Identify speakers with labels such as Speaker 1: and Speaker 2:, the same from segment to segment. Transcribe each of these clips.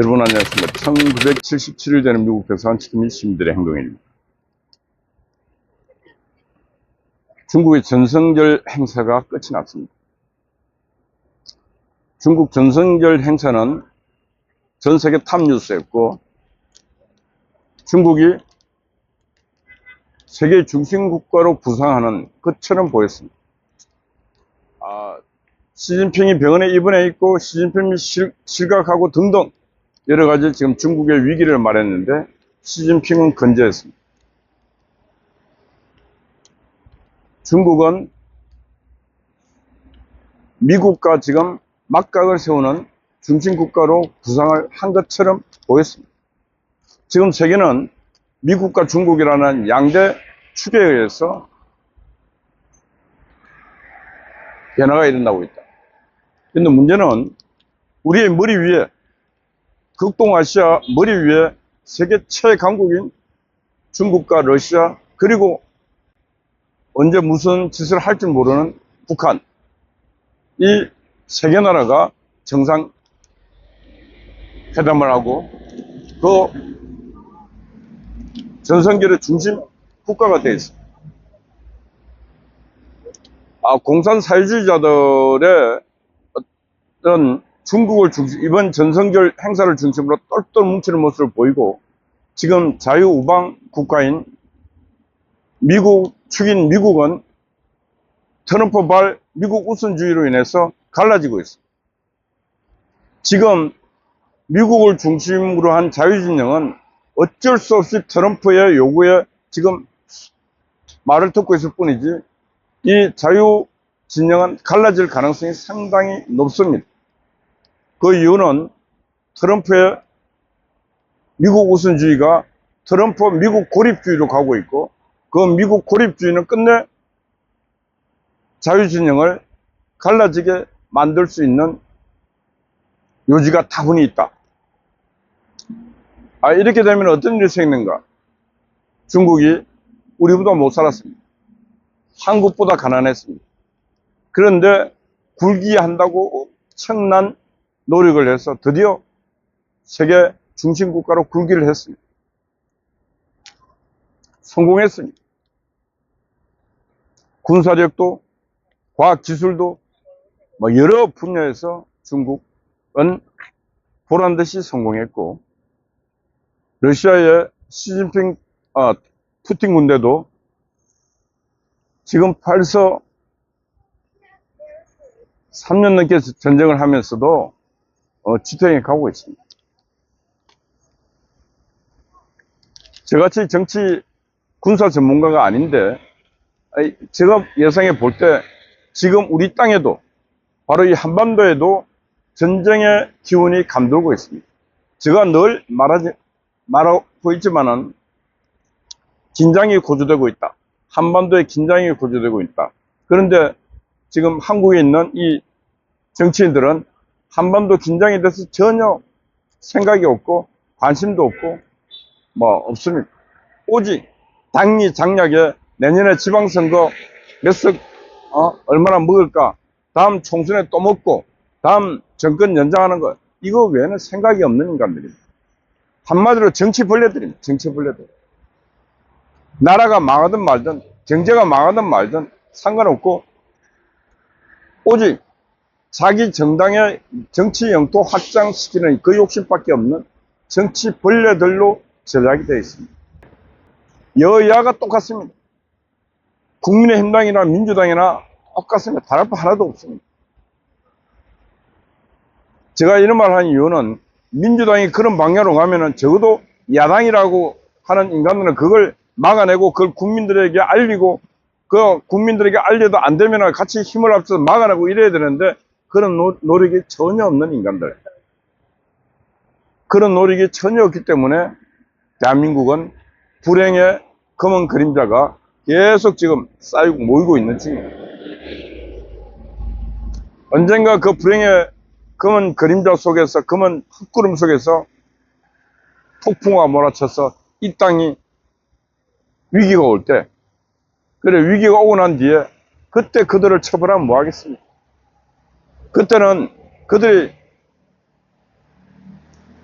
Speaker 1: 여러분 안녕하십니까. 1977일 되는 미국 대사관 지킴이 시민들의 행동입니다. 중국의 전성절 행사가 끝이 났습니다. 중국 전성절 행사는 전 세계 탑 뉴스였고 중국이 세계 중심 국가로 부상하는 것처럼 보였습니다. 아, 시진핑이 병원에 입원해 있고 시진핑이 실, 실각하고 등등 여러 가지 지금 중국의 위기를 말했는데 시진핑은 건재했습니다. 중국은 미국과 지금 막각을 세우는 중심 국가로 부상을 한 것처럼 보였습니다. 지금 세계는 미국과 중국이라는 양대 축에 의해서 변화가 일어나고 있다. 근데 문제는 우리의 머리 위에 극동아시아 머리 위에 세계 최강국인 중국과 러시아 그리고 언제 무슨 짓을 할줄 모르는 북한 이 세 개 나라가 정상 회담을 하고 그 전성기의 중심 국가가 되어 있습니다. 아, 공산 사회주의자들의 어떤 중국을 중심, 이번 전성절 행사를 중심으로 똘똘 뭉치는 모습을 보이고 지금 자유우방 국가인 미국 축인 미국은 트럼프발 미국 우선주의로 인해서 갈라지고 있습니다. 지금 미국을 중심으로 한 자유진영은 어쩔 수 없이 트럼프의 요구에 지금 말을 듣고 있을 뿐이지 이 자유진영은 갈라질 가능성이 상당히 높습니다. 그 이유는 트럼프의 미국 우선주의가 트럼프 미국 고립주의로 가고 있고 그 미국 고립주의는 끝내 자유진영을 갈라지게 만들 수 있는 요지가 다분히 있다. 아, 이렇게 되면 어떤 일이 생기는가? 중국이 우리보다 못 살았습니다. 한국보다 가난했습니다. 그런데 굴기한다고 엄청난 노력을 해서 드디어 세계 중심 국가로 굴기를 했습니다. 성공했습니다. 군사력도 과학 기술도 뭐 여러 분야에서 중국은 보란 듯이 성공했고 러시아의 시진핑 아, 푸틴 군대도 지금 벌써 3년 넘게 전쟁을 하면서도 어, 지탱해 가고 있습니다. 저같이 정치 군사 전문가가 아닌데 제가 예상해 볼 때 지금 우리 땅에도 바로 이 한반도에도 전쟁의 기운이 감돌고 있습니다. 제가 늘 말하지, 말하고 있지만은 긴장이 고조되고 있다. 한반도에 긴장이 고조되고 있다. 그런데 지금 한국에 있는 이 정치인들은 한반도 긴장에 대해서 전혀 생각이 없고 관심도 없고 뭐 없습니다. 오직 당리 장략에 내년에 지방선거 몇석 어, 얼마나 먹을까 다음 총선에 또 먹고 다음 정권 연장하는 것 이거 외에는 생각이 없는 인간들입니다. 한마디로 정치 벌레들입니다. 정치 벌레들. 나라가 망하든 말든 경제가 망하든 말든 상관없고 오직 자기 정당의 정치 영토 확장시키는 그 욕심밖에 없는 정치 벌레들로 전략이 되어 있습니다. 여야가 똑같습니다. 국민의힘당이나 민주당이나 똑같습니다. 다를 바 하나도 없습니다. 제가 이런 말 하는 이유는 민주당이 그런 방향으로 가면은 적어도 야당이라고 하는 인간들은 그걸 막아내고 그걸 국민들에게 알리고 그 국민들에게 알려도 안 되면 같이 힘을 합쳐서 막아내고 이래야 되는데 그런 노, 노력이 전혀 없는 인간들. 그런 노력이 전혀 없기 때문에 대한민국은 불행의 검은 그림자가 계속 지금 쌓이고 모이고 있는 중입니다. 언젠가 그 불행의 검은 그림자 속에서, 검은 흙구름 속에서 폭풍우가 몰아쳐서 이 땅이 위기가 올 때, 그래, 위기가 오고 난 뒤에 그때 그들을 처벌하면 뭐 하겠습니까? 그때는 그들이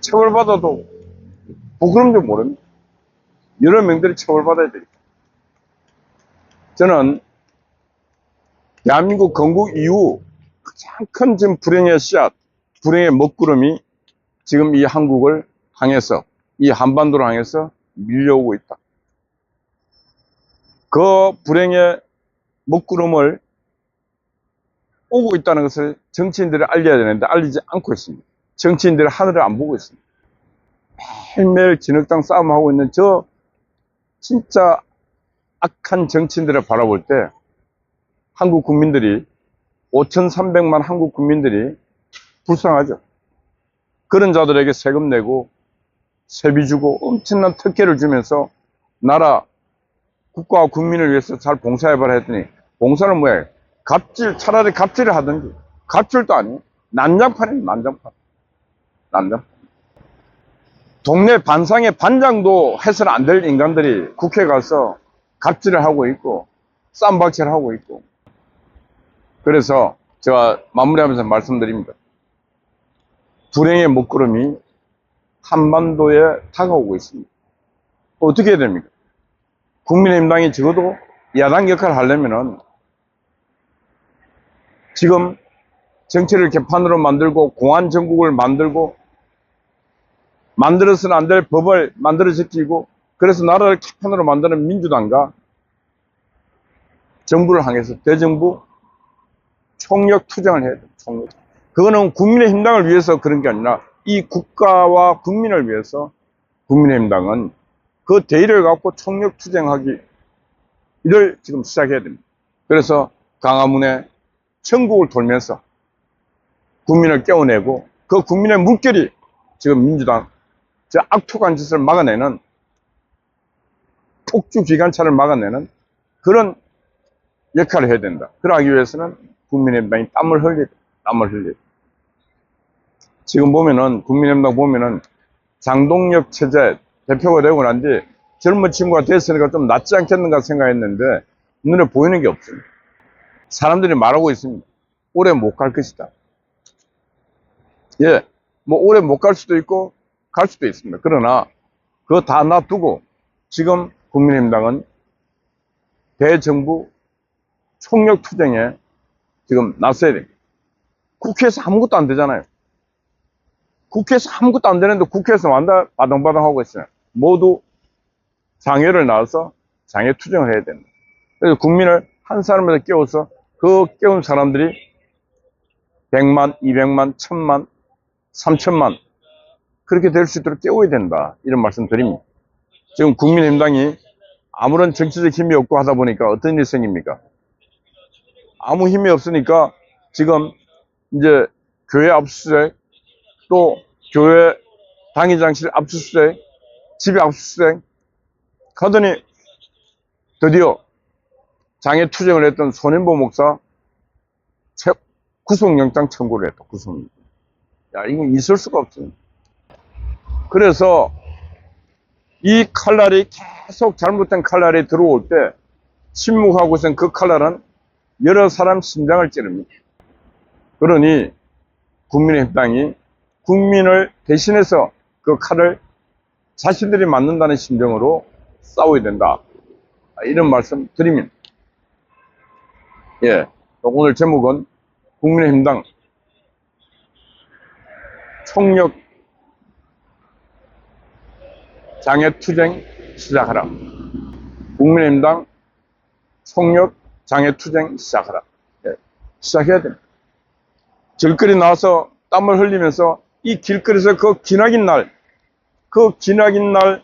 Speaker 1: 처벌받아도 줄 모릅니다. 여러 명들이 처벌받아야 되겠다. 저는 대한민국 건국 이후 가장 큰 지금 불행의 씨앗, 불행의 먹구름이 지금 이 한국을 향해서, 이 한반도를 향해서 밀려오고 있다. 그 불행의 먹구름을 오고 있다는 것을 정치인들이 알려야 되는데 알리지 않고 있습니다. 정치인들이 하늘을 안 보고 있습니다. 매일매일 진흙탕 싸움하고 있는 저 진짜 악한 정치인들을 바라볼 때 한국 국민들이 5,300만 한국 국민들이 불쌍하죠. 그런 자들에게 세금 내고 세비 주고 엄청난 특혜를 주면서 나라 국가와 국민을 위해서 잘 봉사해봐라 했더니 봉사는 뭐야? 갑질 차라리 갑질을 하든지 갑질도 아니에요. 난장판이에요 난장판. 난장판. 동네 반상의 반장도 해서는 안 될 인간들이 국회 가서 갑질을 하고 있고 쌈박질을 하고 있고 그래서 제가 마무리하면서 말씀드립니다. 불행의 먹구름이 한반도에 다가오고 있습니다. 어떻게 해야 됩니까? 국민의힘당이 적어도 야당 역할을 하려면은 지금 정치를 개판으로 만들고 공안 정국을 만들고 만들어서는 안 될 법을 만들어 제끼고 그래서 나라를 개판으로 만드는 민주당과 정부를 향해서 대정부 총력 투쟁을 해야 돼요. 총력. 그거는 국민의 힘당을 위해서 그런 게 아니라 이 국가와 국민을 위해서 국민의힘당은 그 대의를 갖고 총력 투쟁하기 이를 지금 시작해야 됩니다. 그래서 강화문에 천국을 돌면서 국민을 깨워내고 그 국민의 물결이 지금 민주당 저 악독한 짓을 막아내는 폭주 기관차를 막아내는 그런 역할을 해야 된다. 그러기 위해서는 국민의힘당이 땀을 흘리, 땀을 흘리. 지금 보면은 국민의힘당 보면은 장동혁 체제 대표가 되고 난 뒤 젊은 친구가 됐으니까 좀 낫지 않겠는가 생각했는데 눈에 보이는 게 없습니다. 사람들이 말하고 있습니다. 오래 못 갈 것이다. 예, 뭐 오래 못 갈 수도 있고 갈 수도 있습니다. 그러나 그거 다 놔두고 지금 국민의힘당은 대정부 총력 투쟁에 지금 나서야 됩니다. 국회에서 아무것도 안 되잖아요. 국회에서 아무것도 안 되는데 국회에서 완전 바당바당 하고 있어요. 모두 장애를 낳아서 장애 투쟁을 해야 된다. 그래서 국민을 한 사람에서 깨워서 그 깨운 사람들이 100만, 200만, 1000만, 3000만 그렇게 될 수 있도록 깨워야 된다. 이런 말씀 드립니다. 지금 국민의힘당이 아무런 정치적 힘이 없고 하다 보니까 어떤 일이 생깁니까? 아무 힘이 없으니까 지금 이제 교회 압수수색 또 교회 당회장실 압수수색 집에 압수수색 하더니 드디어 장애 투쟁을 했던 손인보 목사 채- 구속영장 청구를 했다. 구속. 야 이건 있을 수가 없습니다. 그래서 이 칼날이 계속 잘못된 칼날이 들어올 때 침묵하고 있은 그 칼날은 여러 사람 심장을 찌릅니다. 그러니 국민의힘당이 국민을 대신해서 그 칼을 자신들이 맞는다는 심정으로 싸워야 된다. 이런 말씀 드립니다. 예. 오늘 제목은 국민의힘당 총력 장애 투쟁 시작하라. 국민의힘당 총력 장애 투쟁 시작하라. 예, 시작해야 됩니다. 길거리 나와서 땀을 흘리면서 이 길거리에서 그 기나긴 날, 그 기나긴 날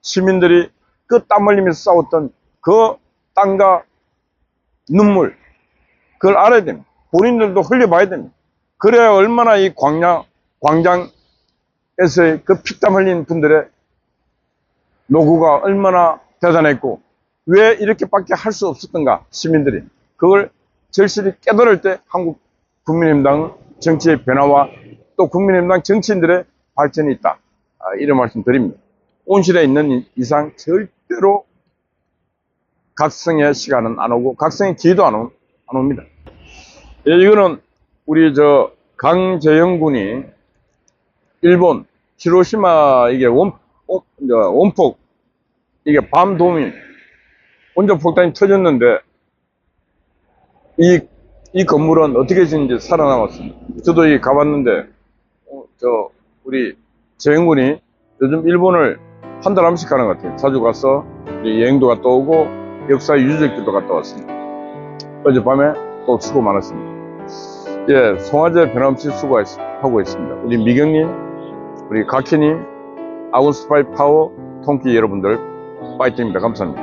Speaker 1: 시민들이 그 땀 흘리면서 싸웠던 그 땀과 눈물, 그걸 알아야 됩니다. 본인들도 흘려봐야 됩니다. 그래야 얼마나 이 광장, 광장에서의 그 피땀 흘린 분들의 노고가 얼마나 대단했고 왜 이렇게밖에 할 수 없었던가 시민들이 그걸 절실히 깨달을 때 한국 국민의힘당 정치의 변화와 또 국민의힘당 정치인들의 발전이 있다 아, 이런 말씀 드립니다 온실에 있는 이- 이상 절대로 각성의 시간은 안 오고 각성의 기회도 안, 오, 안 옵니다 예, 이거는 우리 저 강재영 군이 일본 히로시마 이게 원, 원, 이제 원폭 이게 밤 도미 원자 폭탄이 터졌는데 이, 이 건물은 어떻게 지는지 살아남았습니다. 저도 이 가봤는데 어, 저 우리 재행군이 요즘 일본을 한 달한 번씩 가는 것 같아요. 자주 가서 여행도 갔다 오고 역사 유적들도 갔다 왔습니다. 어젯밤에 또 수고 많았습니다. 예, 송화제 변함없이 수고하고 있습니다. 우리 미경님, 우리 가키님, 아군스파이 파워 통키 여러분들 파이팅입니다. 감사합니다.